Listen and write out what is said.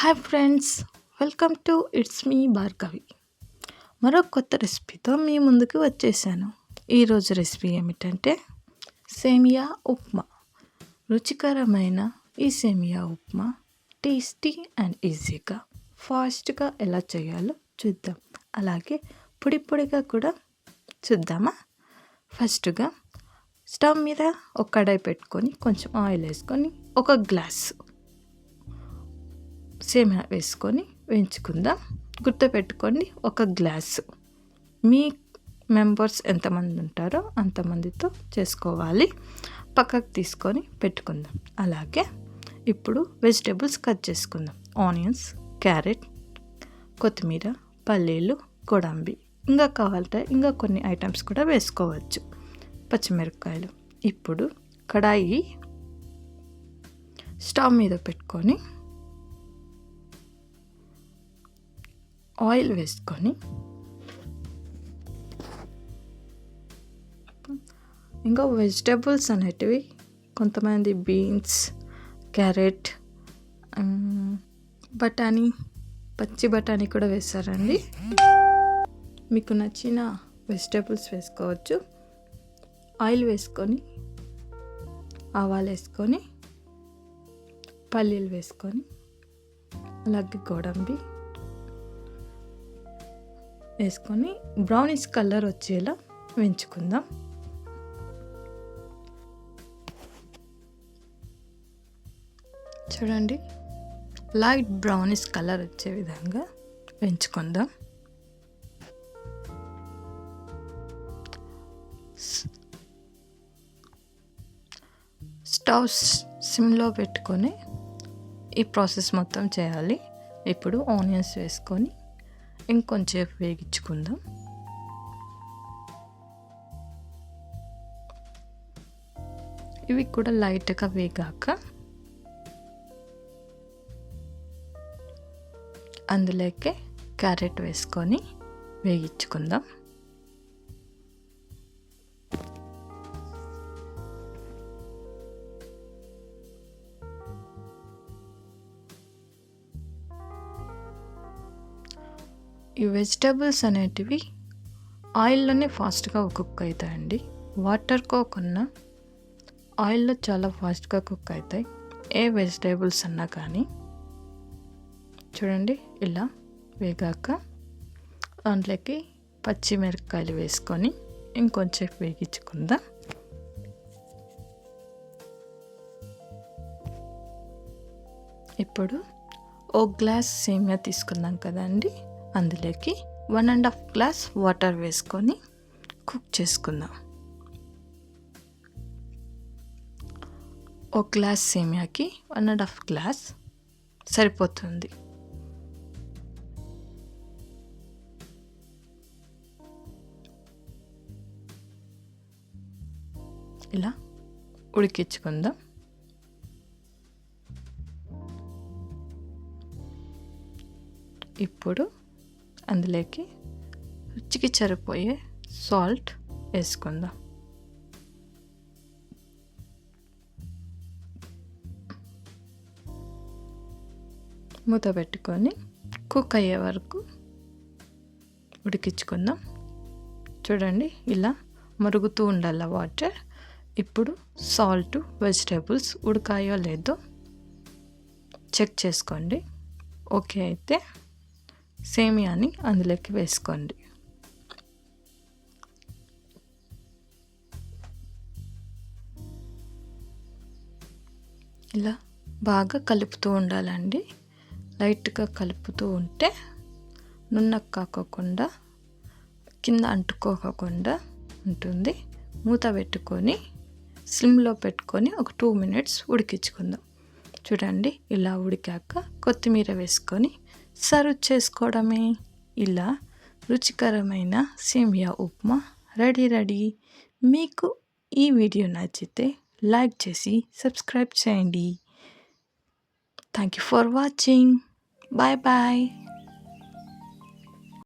Hi friends welcome to it's me Bhargavi మరో కొత్త రెసిపీతో మీ ముందుకు వచ్చేసాను. ఈరోజు రెసిపీ ఏమిటంటే సేమియా ఉప్మా. రుచికరమైన ఈ సేమియా ఉప్మా టేస్టీ అండ్ ఈజీగా ఫాస్ట్గా ఎలా చేయాలో చూద్దాం. అలాగే పొడి పొడిగా కూడా చూద్దామా? ఫస్ట్గా స్టవ్ మీద ఒక కడాయి పెట్టుకొని కొంచెం ఆయిల్ వేసుకొని ఒక గ్లాస్ సేమియా వేసుకొని వేయించుకుందాం. గుర్తుపెట్టుకోండి ఒక గ్లాసు. మీ మెంబర్స్ ఎంతమంది ఉంటారో అంతమందితో చేసుకోవాలి. పక్కకు తీసుకొని పెట్టుకుందాం. అలాగే ఇప్పుడు వెజిటేబుల్స్ కట్ చేసుకుందాం. ఆనియన్స్ క్యారెట్ కొత్తిమీర పల్లీలు గోడంబి. ఇంకా కావాలంటే ఇంకా కొన్ని ఐటమ్స్ కూడా వేసుకోవచ్చు. పచ్చిమిరపకాయలు. ఇప్పుడు కడాయి స్టవ్ మీద పెట్టుకొని ఆయిల్ వేసుకొని ఇంకా వెజిటేబుల్స్ అనేటివి కొంతమంది బీన్స్ క్యారెట్ బఠానీ పచ్చి బఠానీ కూడా వేస్తారండి. మీకు నచ్చిన వెజిటేబుల్స్ వేసుకోవచ్చు. ఆయిల్ వేసుకొని ఆవాలు వేసుకొని పల్లీలు వేసుకొని అలాగే గోడంబి. వేసుకొని బ్రౌనిష్ కలర్ వచ్చేలా వేయించుకుందాం. చూడండి లైట్ బ్రౌనిష్ కలర్ వచ్చే విధంగా పెంచుకుందాం స్టవ్ సిమ్లో పెట్టుకొని ఈ ప్రాసెస్ మొత్తం చేయాలి. ఇప్పుడు ఆనియన్స్ వేసుకొని ఇంకొంచేపు వేగించుకుందాం. ఇవి కూడా లైట్గా వేగాక అందులోకి క్యారెట్ వేసుకొని వేగించుకుందాం. ఈ వెజిటేబుల్స్ అనేటివి ఆయిల్లోనే ఫాస్ట్గా కుక్ అవుతాయండి. వాటర్ కోకున్నా ఆయిల్లో చాలా ఫాస్ట్గా కుక్ అవుతాయి. ఏ వెజిటేబుల్స్ అన్నా కానీ. చూడండి ఇలా వేగాక దాంట్లోకి పచ్చిమిరపకాయలు వేసుకొని ఇంకొంచెం వేగించుకుందాం. ఇప్పుడు ఒక గ్లాస్ సేమియా తీసుకుందాం కదండి. అందులోకి one and half glass water వేసుకొని కుక్ చేసుకుందాం. ఒక గ్లాస్ సేమియాకి వన్ అండ్ హాఫ్ గ్లాస్ సరిపోతుంది. ఇలా ఉడికించుకుందాం. ఇప్పుడు అందులోకి రుచికి సరిపోయే సాల్ట్ వేసుకుందాం. మూత పెట్టుకొని కుక్ అయ్యే వరకు ఉడికించుకుందాం. చూడండి ఇలా మరుగుతూ ఉండాల వాటర్. ఇప్పుడు సాల్ట్ వెజిటేబుల్స్ ఉడకాయో లేదో చెక్ చేసుకోండి. ఓకే అయితే. సేమియాని అందులోకి వేసుకోండి. ఇలా బాగా కలుపుతూ ఉండాలండి. లైట్గా కలుపుతూ ఉంటే నున్న కాకోకుండా కింద అంటుకోకుండా ఉంటుంది. మూత పెట్టుకొని స్లిమ్లో పెట్టుకొని ఒక టూ మినిట్స్ ఉడికించుకుందాం. చూడండి ఇలా ఉడికాక కొత్తిమీర వేసుకొని సర్వ్ చేసుకోవడమే ఇలా రుచికరమైన సేమియా ఉప్మా రెడీ రెడీ. మీకు ఈ వీడియో నచ్చితే లైక్ చేసి సబ్స్క్రైబ్ చేయండి. Thank you for watching bye bye